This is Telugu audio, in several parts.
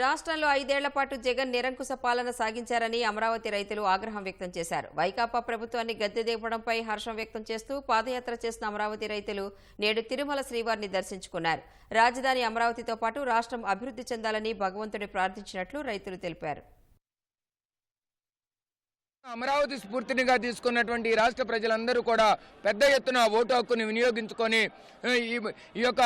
రాష్ట్రంలో ఐదేళ్ళ పాటు జగన్ నిరంకుశ పాలన సాగించారని అమరావతి రైతులు ఆగ్రహం వ్యక్తం చేశారు. వైకాపా ప్రభుత్వాన్ని గద్దెదింపడంపై హర్షం వ్యక్తం చేస్తూ పాదయాత్ర చేసిన అమరావతి రైతులు నేడు తిరుమల శ్రీవారిని దర్శించుకున్నారు. రాజధాని అమరావతితో పాటు రాష్ట్రం అభివృద్ధి చెందాలని భగవంతుని ప్రార్థించినట్లు రైతులు తెలిపారు. అమరావతి స్ఫూర్తినిగా తీసుకున్నటువంటి ఈ రాష్ట్ర ప్రజలందరూ కూడా పెద్ద ఎత్తున ఓటు హక్కుని వినియోగించుకొని ఈ ఈ యొక్క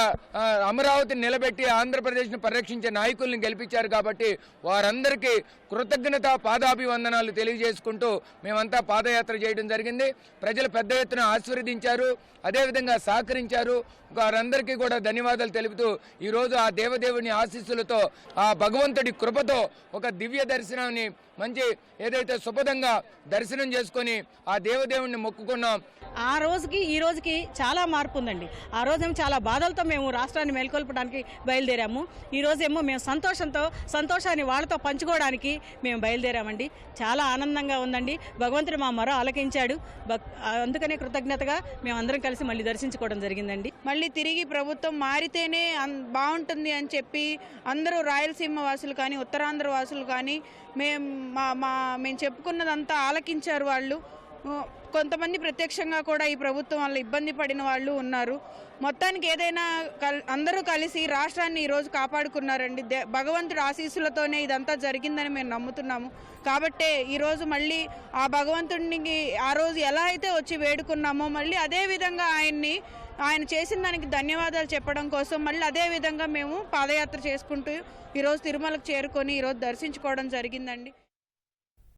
అమరావతిని నిలబెట్టి ఆంధ్రప్రదేశ్ను పరిరక్షించే నాయకుల్ని గెలిపించారు కాబట్టి వారందరికీ కృతజ్ఞత పాదాభివందనాలు తెలియజేసుకుంటూ మేమంతా పాదయాత్ర చేయడం జరిగింది. ప్రజలు పెద్ద ఎత్తున ఆశీర్వదించారు అదేవిధంగా సహకరించారు. వారందరికీ కూడా ధన్యవాదాలు తెలుపుతూ ఈరోజు ఆ దేవదేవుని ఆశీస్సులతో ఆ భగవంతుడి కృపతో ఒక దివ్య దర్శనాన్ని మంచి ఏదైతే శుభదంగా దర్శనం చేసుకొని ఆ దేవదేవుణ్ణి మొక్కుకున్నాం. ఆ రోజుకి ఈ రోజుకి చాలా మార్పు ఉందండి. ఆ రోజేమో చాలా బాధలతో మేము రాష్ట్రాన్ని మేల్కొల్పడానికి బయలుదేరాము. ఈ రోజేమో మేము సంతోషంతో సంతోషాన్ని వాళ్ళతో పంచుకోవడానికి మేము బయలుదేరామండి. చాలా ఆనందంగా ఉందండి. భగవంతుడు మా మొర ఆలకించాడు. భక్- అందుకనే కృతజ్ఞతగా మేము అందరం కలిసి మళ్ళీ దర్శించుకోవడం జరిగిందండి. మళ్ళీ తిరిగి ప్రభుత్వం మారితేనే అన్- బాగుంటుంది అని చెప్పి అందరూ రాయలసీమ వాసులు కానీ ఉత్తరాంధ్ర వాసులు కానీ మేము మా మా మేము చెప్పుకున్నదంతా ఆలకించారు వాళ్ళు. కొంతమంది ప్రత్యక్షంగా కూడా ఈ ప్రభుత్వం వల్ల ఇబ్బంది పడిన వాళ్ళు ఉన్నారు. మొత్తానికి ఏదైనా కల్ అందరూ కలిసి రాష్ట్రాన్ని ఈరోజు కాపాడుకున్నారండి. దే భగవంతుడి ఆశీస్సులతోనే ఇదంతా జరిగిందని మేము నమ్ముతున్నాము. కాబట్టే ఈరోజు మళ్ళీ ఆ భగవంతుడికి ఆ రోజు ఎలా అయితే వచ్చి వేడుకున్నామో మళ్ళీ అదే విధంగా ఆయన్ని ఆయన చేసిన దానికి ధన్యవాదాలు చెప్పడం కోసం మళ్ళీ అదే విధంగా మేము పాదయాత్ర చేసుకుంటూ ఈరోజు తిరుమలకు చేరుకొని ఈరోజు దర్శించుకోవడం జరిగిందండి.